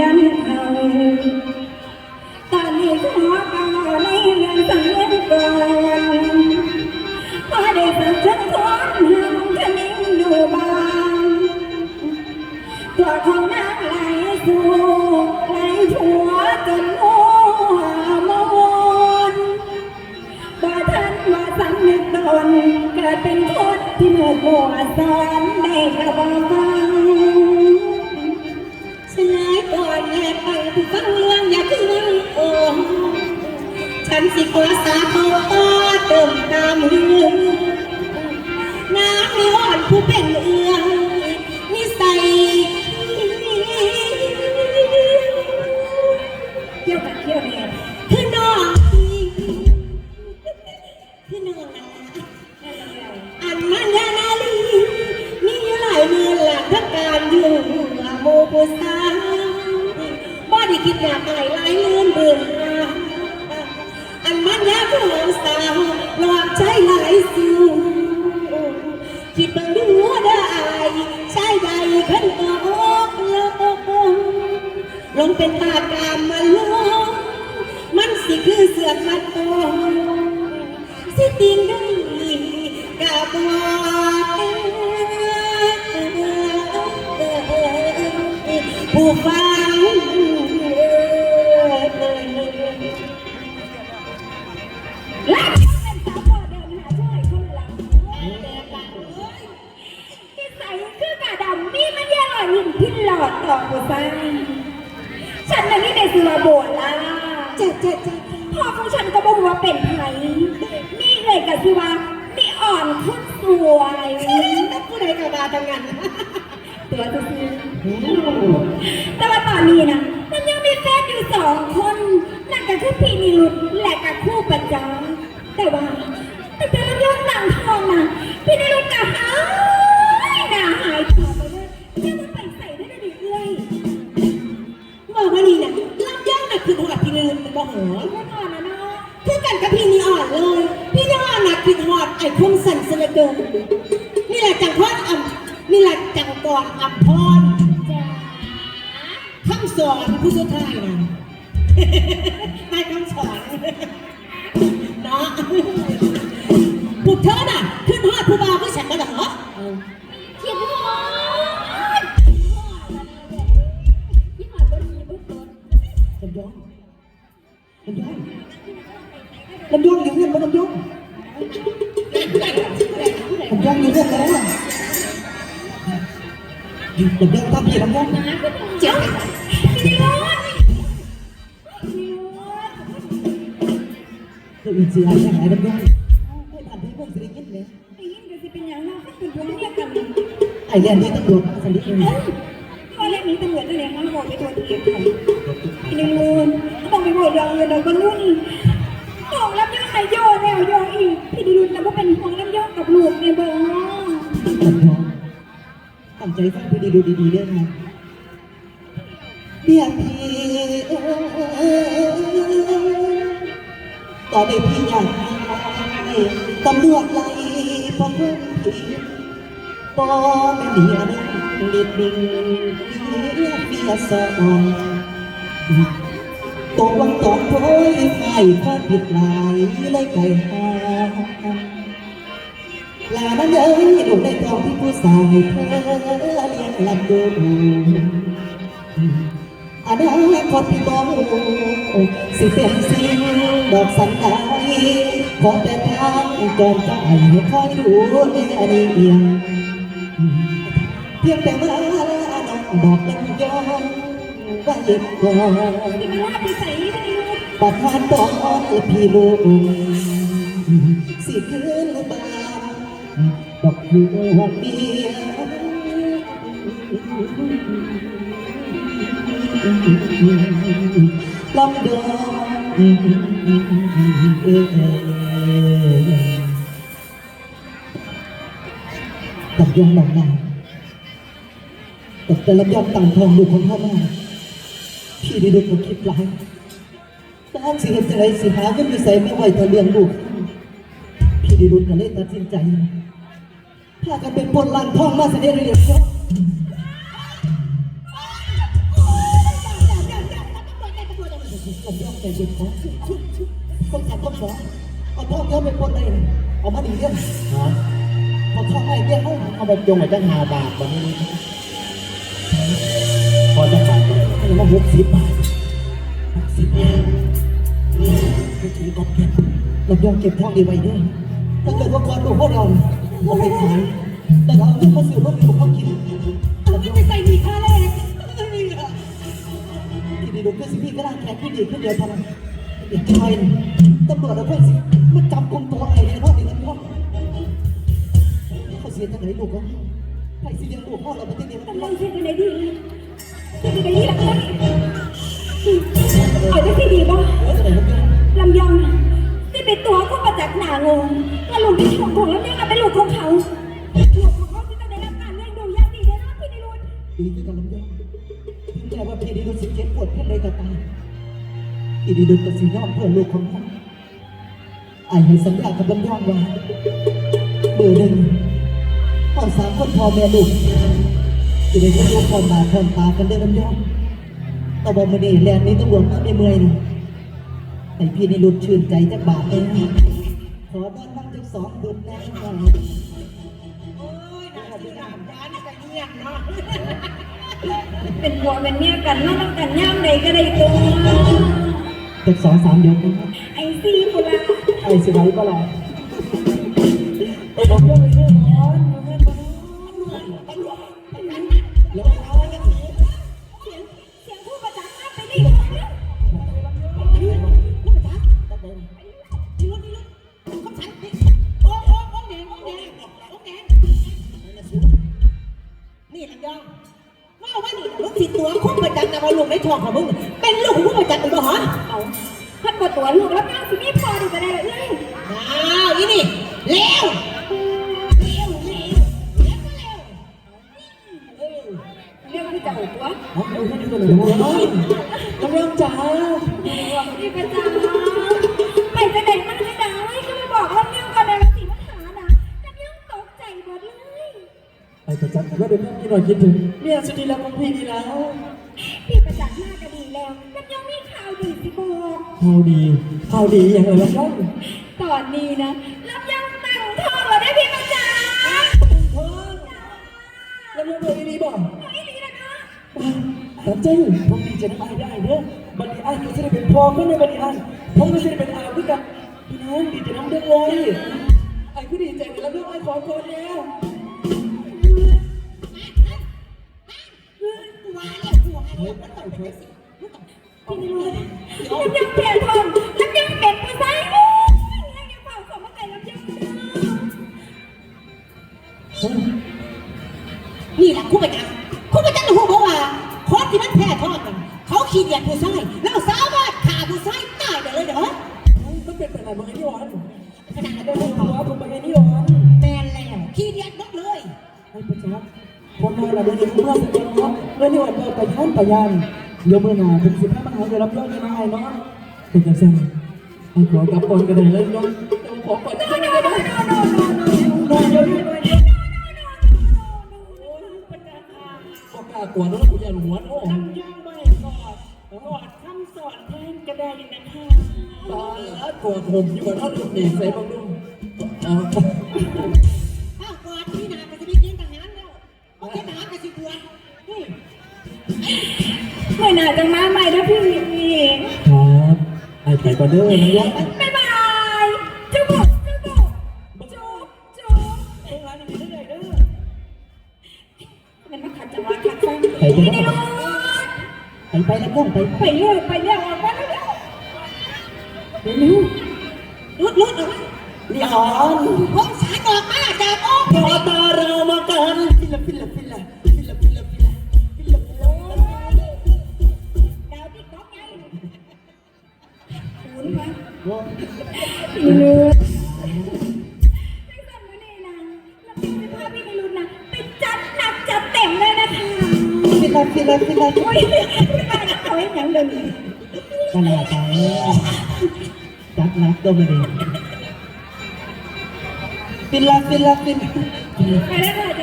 ดันเขาตอนนี้ขอเอาในเรื่องสังเวยก่อนพอได้สักชักคนหนึ่งขมิ้นดูบ้างตัวของนางไหลสู่ไหลผัวจนหัวมนบ่ทันว่าสำนึกตนเกิดเป็นคนที่เมื่อหัวสอนได้กระบอก ฉันสิขอสาขอเติมตามเรื่องน้ำมีอ่อนผู้เป็นเอื้องนิสัยเที่ยวกันเที่ยวเนี่ยคือน้องพี่คือน้องอันมันยานาลีมีอยู่หลายมือหลักทักการอยู่โมกุสาบ่ได้คิดอยากอะไรหลายลื่นเบื่อ สู่คิดบังดูได้ใช่ใดขันตอกลงลงเป็นตากามมาลงมันสิคือเสือกมัดตองสิติงได้กาบผู้ฟัง คนสวยผู้ใดกับาทำงานตัวจะซื้อแต่ว่าตอนนี้นะมันยังมีแฟนอยู่สองคนนั่นก็คือพี่นิรุตและกับคู่ประจำแต่ว่าแต่แต่ละเรื่องหนังทองนะพี่นิรุตก็หา สันสละเกินนี่แหละจังพรอ่ำนี่แหละจังก่อนอ่ำพรจ้าคำสอนผู้สุดท้ายนะให้คำสอนเนาะพวกเธอน่ะ ขึ้นทอดผู้บ่าวผู้ฉันกันเหรอคิดหอดคิดหอดบนนี้บนต้นลำยองลำยองลำยองอยู่เพื่อนมาลำยองลำ ยองอยู่พื่อนมาแล้วอยู่ลำยองตามพี่ลำยองเจ้าพี่นิรุตพี่นิรุตคืออินเสียใช่ไหมลำยองให้ผ่านที่พวกสิริกินเลยไอ้ยินก็สิเป็นอย่างนั้นก็เป็นผัวเมียกันไอ้เรียนที่ตำรวจสันติเองเอ้ยตอนแรกนี้ตำรวจจะเรียกมาบอกไปตัวทีค่ะพี่นิรุตต้องไปบอกเรื่องเงินเราก็นุ่น เป็นห่วงรับย่องกับลูกในบอร์ลำยอตั้งใจฟังพี่ดีดูดีๆด้วยนะเรียกพี่ตอนนี้พี่อยากตำรวจไล่พวกพี่ปอเป็นเดียนึงลิดดิ่งเรียกพี่สอนตกวันตกโพยไฟข้อผิดหลายเลยไก่หา ลานั้นเอ้ยลูกได้ทองที่ผู้สาวให้เธอเลี้ยงลำดูอนาคตที่บอกสิเป็นสิ่งดอกสันไดขอแต่ทางจอมใจคอยดูแลดีเอียงเพียงแต่ว่าน้องบอกยังยอมว่าเย็บก่อนพี่ไม่ว่าพี่ใส่พี่นิรุตปัดผ่านตอพี่ลูก อยู่หัวเดียวลองดูดอกยองหลงมาดอกแต่ละยอมต่างทองดูของพ่อแม่พี่ได้ดูผมคิดร้ายถ้าสิเห็นจสิหาก็มีใส่ไม่ไหวแต่เลี้ยงลูกพี่ดีรุนก็เลยตัดสินใจ พากันไปปล้นร้านทองมาเสด็จเรียบร้อยผมยอมใจเย็นของต้องทำต้องสอนเอาพ่อเยอะไปคนเลยเอามาดีเรื่องฮะพอเข้าให้เรียกเขาเอาไปจงไว้ตั้งหาบาทวันนี้พอจะขาดให้มาหกสิบบาทหกสิบบาทไปถือกอบเก็บเรายอมเก็บทองดีไว้ด้วยถ้าเกิดว่าก่อนหลวงพ่อเรา ว่าไแต่เราเลือกมาสื่อว่ามีของเขากินไม่ไปใส่ดีค่าแรกดีดีดูเพื่อนสิพี่ก็ร่างแขนขึ้นดีขึ้นเดียวทำเไอ้ชายตำรวจเอาเพื่อนสิมันจับกลุ่มตัวไอ้เนี่ยพ่อด็นั้พ่อเขาเสียทางไหนลูกก็ไปสิยังลูกพ่อเราไปที่เดียวกันเราเสียทางไหนดีเสียทางไหนดีล่ะพ่อเอาไปที่ดีบ้างลำยอง ที่เป็นตัวก็มาจากหนางงว่าลูกที่ของของแล้วเนี่ยเป็นลูกของเขาลูกของเขาที่ต้องได้รับการเลี้ยงดูยางดีเลยนะพี่นิรุนดีที่กันลำยองถึงแม้ว่าพี่ดีรู้สึกเจ็บปวดเพียงใดก็ตามอีดีดูตัดสินยอมเพื่อลูกของพ่อไอ้ให้สัญญากับลำยองว่าเบอร์หนึ่งพ่อสามคนพ่อแม่ลูกจะได้ลูกพร้อมหน้าพร้อมตากันเด้ลำยองต่อบอกมาดีแลนนี้ต้องรวมมาไม่เมื่อยนี่ แต่พี่ได้รุดชื่นใจจากบาทเองขอต้อนรัางจากสองดุดนะครับโอ้ยน่าที่หามยานกันเนี่ยเนาะเป็นหัวเป็นเนี่ยกันมาตั้งกันย่ามใดก็ได้ตัวจากสองสามเดียวรับไอซี่พูดละไอ้สิไหนก็ไรไอ้บอกเรื่องไอ้เรื่องร้อนมันไม่ร้อนมันร้อน นี่ลำยองว่าว่านี่ลูกศิษย์ตัวคุ้มประจักษ์นะว่าลูกในท้องของมึงเป็นลูกของผู้ประจักษ์เป็นบ่ฮะเอาพัดประตัวลูกแล้วนั่งสิมีพอดีจะได้เลยอ้าวอีนี่เร็วเร็วเร็วเร็วก็เร็วเออเรื่องที่จะหัวเอาเอาให้ดูกันเลยนะน้ำยองจ๋าพี่ประจั หน่อยคิดถึงเนี่ยสุดที่แล้วของพี่ดีแล้วพี่ประจักษ์หน้าก็ดีแล้วแล้วยังมีข่าวดีสิบอกข่าวดีข่าวดีอย่างไรล่ะครับตอนนี้นะรับยังตั้งท้องแล้วได้พี่ประจักษ์แล้วเรื่องตัวนี้บอกไอ้ลีนะคะตัดใจผมดีจะได้ได้เด้อบัดนี้ไอ้ก็จะได้เป็นพ่อขึ้นในบัดนี้ไอ้ผมก็จะได้เป็นอาด้วยกันพี่น้องดีจะน้ำเด้อเลยไอ้ก็ดีใจแล้วเรื่องไอ้ขอก่อนแล้ว แล้วกูว่าแล้วมันต้องเป็นสิมันต้องพี่นิรุธรับยังเปลี่ยนทองรับยังเป็นผู้ชายโอ้ยยังยังเป่าสมมาไก่รับยังนี่แหละคู่ประจักษ์คู่ประจักษ์หูบอกว่าคนที่มันแพ้ทองกันเขาขี้เกียจผู้ชายแล้วสามารถฆ่าผู้ชายตายได้เลยเด้อมันเป็นแต่ไหนมาไอ้นี่หวานขนาดได้นั้นหัวผมไปไอ้นี่หวานแมนแล้วขี้เกียจหมดเลยไอ้ประจัก แม่เราเดินทางทั่วสิบเนาะเรื่องที่วันเกิดไปท่านไปยันยกมือหนาถึงสิบห้ามหาเดี๋ยวรับยอดนี้มาให้เนาะเป็นจังซั่ไอ้ขอกับคนกระเด็นเลยเนาะขอก่อนได้ไหมได้ไหมนอนเยอะกลัวน้องผู้ใหญ่หัวโอ้ยย่างไม่กอดกอดคำสอนแทนกระไดนะคะตอนแล้วกวดผมอยู่กับท่านหนุ่มหนีเซฟบ้างด้วย มื่อหน้าจะมาใหม่นะพี่ครับไอ้ไปก่อนเด้อนะยะบ๊ายบายจุ๊บจุ๊บจุ๊บจุ๊บจุ๊บตรงร้านนี้เรื่อยๆเด้อมันมาขัดจังหวะขัดใจพี่นิรุธไปไปแล้วก้องไปไปเรื่อยไปเรื่อยออกมาแล้วลุดลุดออกมานี่อนผมสายออกมาจากโอ้พอตาเรามากันฟิลฟิลฟิลฟิล อีเลือพี่รักพี่รักพี่รักโอ้ยเขาให้ยังเดินนั่นแหละไปนักรักก็ไม่ได้พี่รักพี่รักพี่รัก